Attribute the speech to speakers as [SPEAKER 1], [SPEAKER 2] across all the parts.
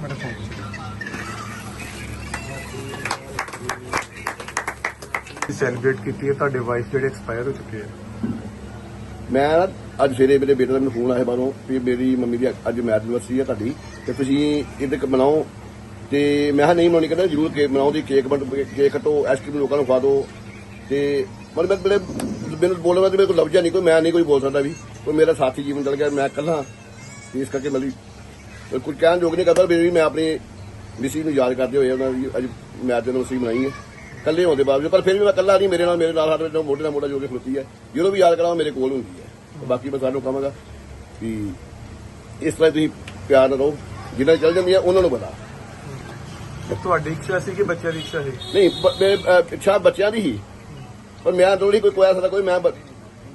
[SPEAKER 1] ਮੇਰਾ ਸੈਲੀਬ੍ਰੇਟ ਕੀਤੀ ਹੈ ਤੁਹਾਡੇ ਵਾਈਫ ਜਿਹੜੇ ਐਕਸਪਾਇਰ ਹੋ ਚੁੱਕੇ ਆ।
[SPEAKER 2] ਮੈਂ ਨਾ ਅੱਜ ਸਵੇਰੇ ਮੇਰੇ ਬੇਟੇ ਦਾ ਮੈਨੂੰ ਫੋਨ ਆਇਆ ਬਾਹਰੋਂ ਵੀ ਮੇਰੀ ਮੰਮੀ ਦੀ ਅੱਜ ਮੈਰਿਜ ਐਨਵਰਸਰੀ ਹੈ ਤੁਹਾਡੀ ਤੇ ਤੁਸੀਂ ਇਹਦੇ ਕ ਮਨਾਓ ਤੇ ਮੈਂ ਕਿਹਾ ਨਹੀਂ ਮਨਾਉਣੀ ਕਹਿੰਦਾ ਜ਼ਰੂਰ ਕੇਕ ਬਣਾਓ ਦੀ ਕੇਕ ਬਣ ਕੇਕ ਕੱਟੋ ਆਈਸਕ੍ਰੀਮ ਲੋਕਾਂ ਨੂੰ ਖਵਾ ਦਿਓ। ਤੇ ਮਤਲਬ ਮੈਂ ਬੜੇ ਮੈਨੂੰ ਬੋਲਣ ਵਾਸਤੇ ਮੇਰੇ ਕੋਲ ਲਫ਼ਜ਼ ਹੈ ਨਹੀਂ ਕੋਈ ਮੈਂ ਨਹੀਂ ਕੋਈ ਬੋਲ ਸਕਦਾ ਵੀ। ਕੋਈ ਮੇਰਾ ਸਾਥੀ ਜੀਵਨ ਚਲ ਗਿਆ ਮੈਂ ਇਕੱਲਾ। ਤੇ ਇਸ ਕਰਕੇ ਮਤਲਬ ਕੁਝ ਕਹਿਣ ਯੋਗ ਨਹੀਂ ਕਰਦਾ ਵੀ ਮੈਂ ਆਪਣੀ ਮਿਸੀ ਨੂੰ ਯਾਦ ਕਰਦੇ ਹੋਏ ਉਹਨਾਂ ਦੀ ਅੱਜ ਮੈਰਿਜ ਐਨਵਰਸਰੀ ਮਨਾਈ ਹੈ ਇਕੱਲੇ ਹੋਣ ਦੇ ਬਾਵਜੂਦ ਪਰ ਫਿਰ ਵੀ ਮੈਂ ਇਕੱਲਾ ਨਹੀਂ ਮੇਰੇ ਨਾਲ ਮੇਰੇ ਨਾਲ ਸਾਡੇ ਨਾਲ ਮੋਢੇ ਨਾਲ ਮੋਢਾ ਜੋ ਕੇ ਖਲੋਤੀ ਹੈ। ਜਦੋਂ ਵੀ ਯਾਦ ਕਰਾਂ ਮੇਰੇ ਕੋਲ ਹੁੰਦੀ ਹੈ। ਬਾਕੀ ਮੈਂ ਸਾਰਿਆਂ ਨੂੰ ਕਹਾਂਗਾ ਵੀ ਇਸ ਤਰ੍ਹਾਂ ਤੁਸੀਂ ਪਿਆਰ ਨਾਲ ਰਹੋ। ਜਿੰਨਾ ਚੱਲ ਜਾਂਦੀ ਹੈ ਉਹਨਾਂ ਨੂੰ ਪਤਾ
[SPEAKER 1] ਤੁਹਾਡੀ ਇੱਛਾ ਸੀ ਕਿ ਬੱਚਿਆਂ ਦੀ ਇੱਛਾ ਸੀ?
[SPEAKER 2] ਨਹੀਂ ਮੇਰੇ ਇੱਛਾ ਬੱਚਿਆਂ ਦੀ ਹੀ। ਪਰ ਮੈਂ ਥੋੜੀ ਕੋਈ ਕੋਇਆ ਸਕਦਾ ਕੋਈ ਮੈਂ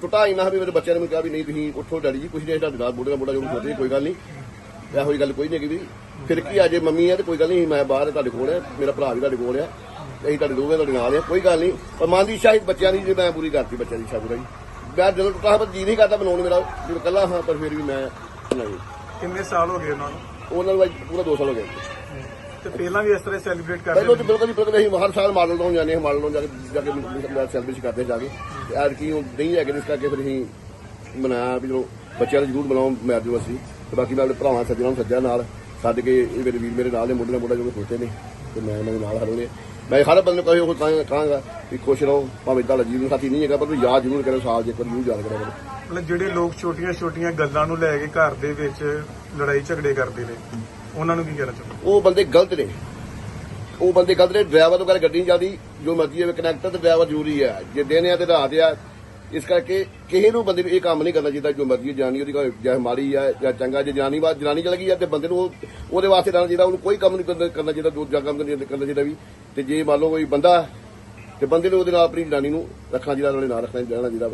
[SPEAKER 2] ਟੁੱਟਾ ਇੰਨਾ ਵੀ ਮੇਰੇ ਬੱਚਿਆਂ ਨੇ ਮੈਨੂੰ ਕਿਹਾ ਵੀ ਨਹੀਂ ਤੁਸੀਂ ਉੱਠੋ ਡੈਡੀ ਜੀ ਕੁਛ ਨਹੀਂ ਤੁਹਾਡੇ ਨਾਲ ਮੋਢੇ ਨਾਲ ਮੋਢਾ ਜੋ ਕੇ ਖਲੋਤੇ ਕੋਈ ਗੱਲ ਨਹੀਂ। ਇਹੋ ਜਿਹੀ ਗੱਲ ਕੋਈ ਨਹੀਂ ਹੈਗੀ ਵੀ। ਫਿਰ ਕੀ ਅਜੇ ਮੰਮੀ ਹੈ ਤੇ ਕੋਈ ਗੱਲ ਨਹੀਂ ਮੈਂ ਬਾਹਰ ਤੁਹਾਡੇ ਕੋਲ ਹੈ ਮੇਰਾ ਭਰਾ ਵੀ ਤੁਹਾਡੇ ਕੋਲ ਹੈ ਅਸੀਂ ਤੁਹਾਡੇ ਦੋਵੇਂ ਤੁਹਾਡੇ ਨਾਲ ਹੈ ਕੋਈ ਗੱਲ ਨਹੀਂ ਪਰ ਮਨ ਦੀ ਇੱਛਾ ਸੀ ਬੱਚਿਆਂ ਦੀ ਜੇ ਮੈਂ ਪੂਰੀ ਕਰਤੀ ਬੱਚਿਆਂ ਦੀ ਇੱਛਾ ਪੂਰੀ ਮੈਂ ਜਦੋਂ ਟੁੱਟਾ ਪਰ ਜੀ ਨਹੀਂ ਕਰਦਾ ਬਣਾਉਣ ਮੇਰਾ ਜੇ ਇਕੱਲਾ ਹਾਂ ਪਰ ਫਿਰ ਵੀ ਮੈਂ ਨਹੀਂ।
[SPEAKER 1] ਕਿੰਨੇ ਸਾਲ ਹੋ ਗਏ ਉਹਨਾਂ ਨੂੰ?
[SPEAKER 2] ਉਹਨਾਂ ਨੂੰ ਅੱਜ ਪੂਰਾ 2 ਸਾਲ ਹੋ ਗਏ।
[SPEAKER 1] ਤੇ ਪਹਿਲਾਂ ਵੀ ਇਸ ਤਰ੍ਹਾਂ ਸੈਲੀਬ੍ਰੇਟ ਕਰਦੇ
[SPEAKER 2] ਪਹਿਲਾਂ ਤਾਂ ਬਿਲਕੁਲ ਹੀ ਬਿਲਕੁਲ ਅਸੀਂ ਹਰ ਸਾਲ ਮਾਡਲ ਤੋਂ ਜਾਂਦੇ ਹਾਂ ਮਾਡਲ ਤੋਂ ਜਾ ਕੇ ਜਾ ਕੇ ਸੈਲੀਬ੍ਰੇਸ਼ਨ ਕਰਦੇ ਜਾ ਕੇ। ਤੇ ਐਰ ਕੀ ਉਹ ਨਹੀਂ ਹੈਗੇ ਇਸ ਕਰਕੇ ਫਿਰ ਅਸੀਂ ਮਨਾਇਆ ਵੀ ਚਲੋ ਬੱਚਿਆਂ ਨੂੰ ਜ਼ਰੂਰ ਬਣਾਓ ਮੈਰਿਜ ਅਸੀਂ ਤੇ ਬਾਕੀ ਮੈਂ ਆਪਣੇ ਭਰਾਵਾਂ ਸੱਜਣਾ ਨੂੰ ਸੱਜਿਆ ਨਾਲ ਛੱਡ ਕੇ ਇਹ ਮੇਰੇ ਵੀਰ ਮੇਰੇ ਨਾਲ ਦੇ ਮੁੰਡੇ ਨਾਲ ਮੁੰਡਾ ਜੋ ਸੋਚੇ ਨੇ ਤੇ ਮੈਂ ਇਹਨਾਂ ਦੇ ਨਾਲ ਹਰੋਨੇ ਮੈਂ ਹਰ ਬੰਦੇ ਨੂੰ ਕਹੇ ਉਹ ਤਾਂ ਕਹਾਂਗਾ ਵੀ ਖੁਸ਼ ਰਹੋ ਭਾਵੇਂ ਤੁਹਾਡਾ ਜੀਵਨ ਸਾਥੀ ਨਹੀਂ ਹੈਗਾ ਪਰ ਤੁਸੀਂ ਯਾਦ ਜ਼ਰੂਰ ਕਰੋ ਸਾਲ ਜੇ ਵਾਰ ਜ਼ਰੂਰ ਯਾਦ ਕਰੋ।
[SPEAKER 1] ਮਤਲਬ ਜਿਹੜੇ ਲੋਕ ਛੋਟੀਆਂ ਛੋਟੀਆਂ ਗੱਲਾਂ ਨੂੰ ਲੈ ਕੇ ਘਰ ਦੇ ਵਿੱਚ ਲੜਾਈ ਝਗੜੇ ਕਰਦੇ ਨੇ ਉਹਨਾਂ ਨੂੰ ਕੀ ਕਹਿਣਾ ਚਾਹੁੰਦੇ
[SPEAKER 2] ਉਹ ਬੰਦੇ ਗਲਤ ਨੇ। ਉਹ ਬੰਦੇ ਗਲਤ ਨੇ ਡਰਾਈਵਰ ਤੋਂ ਕਰ ਗੱਡੀ ਨਹੀਂ ਚੱਲਦੀ ਜੋ ਮਰਜ਼ੀ ਹੋਵੇ ਕਨੈਕਟਰ ਤੇ ਡਰਾਈਵਰ ਜ਼ਰੂਰੀ ਹੈ। ਜੇ ਦਿਨ ਆ ਤੇ ਰਾਤ ਆ ਇਸ ਕਰਕੇ ਕਿਸੇ ਨੂੰ ਬੰਦੇ ਨੂੰ ਇਹ ਕੰਮ ਨਹੀਂ ਕਰਨਾ ਚਾਹੀਦਾ, ਜੋ ਮਰਜ਼ੀ ਜਾਨੀ ਉਹਦੀ ਕੋਈ ਜਾਂ ਮਾੜੀ ਆ ਜਾਂ ਚੰਗਾ, ਜੇ ਜਨਾਨੀ ਬਾਤ ਜਨਾਨੀ ਚਲ ਗਈ ਆ ਤੇ ਬੰਦੇ ਨੂੰ ਉਹਦੇ ਵਾਸਤੇ ਰਹਿਣਾ ਚਾਹੀਦਾ, ਉਹਨੂੰ ਕੋਈ ਕੰਮ ਨਹੀਂ ਕਰਨਾ ਕਰਨਾ ਚਾਹੀਦਾ ਦੂਜਾ ਕੰਮ ਨਹੀਂ ਕਰਨਾ ਚਾਹੀਦਾ ਵੀ। ਤੇ ਜੇ ਮੰਨ ਲਓ ਕੋਈ ਬੰਦਾ, ਤੇ ਬੰਦੇ ਨੂੰ ਉਹਦੇ ਨਾਲ ਆਪਣੀ ਜਨਾਨੀ ਨੂੰ ਰੱਖਣਾ ਚਾਹੀਦਾ, ਨਾਲੇ ਨਾਲ ਰੱਖਣਾ ਰਹਿਣਾ ਚਾਹੀਦਾ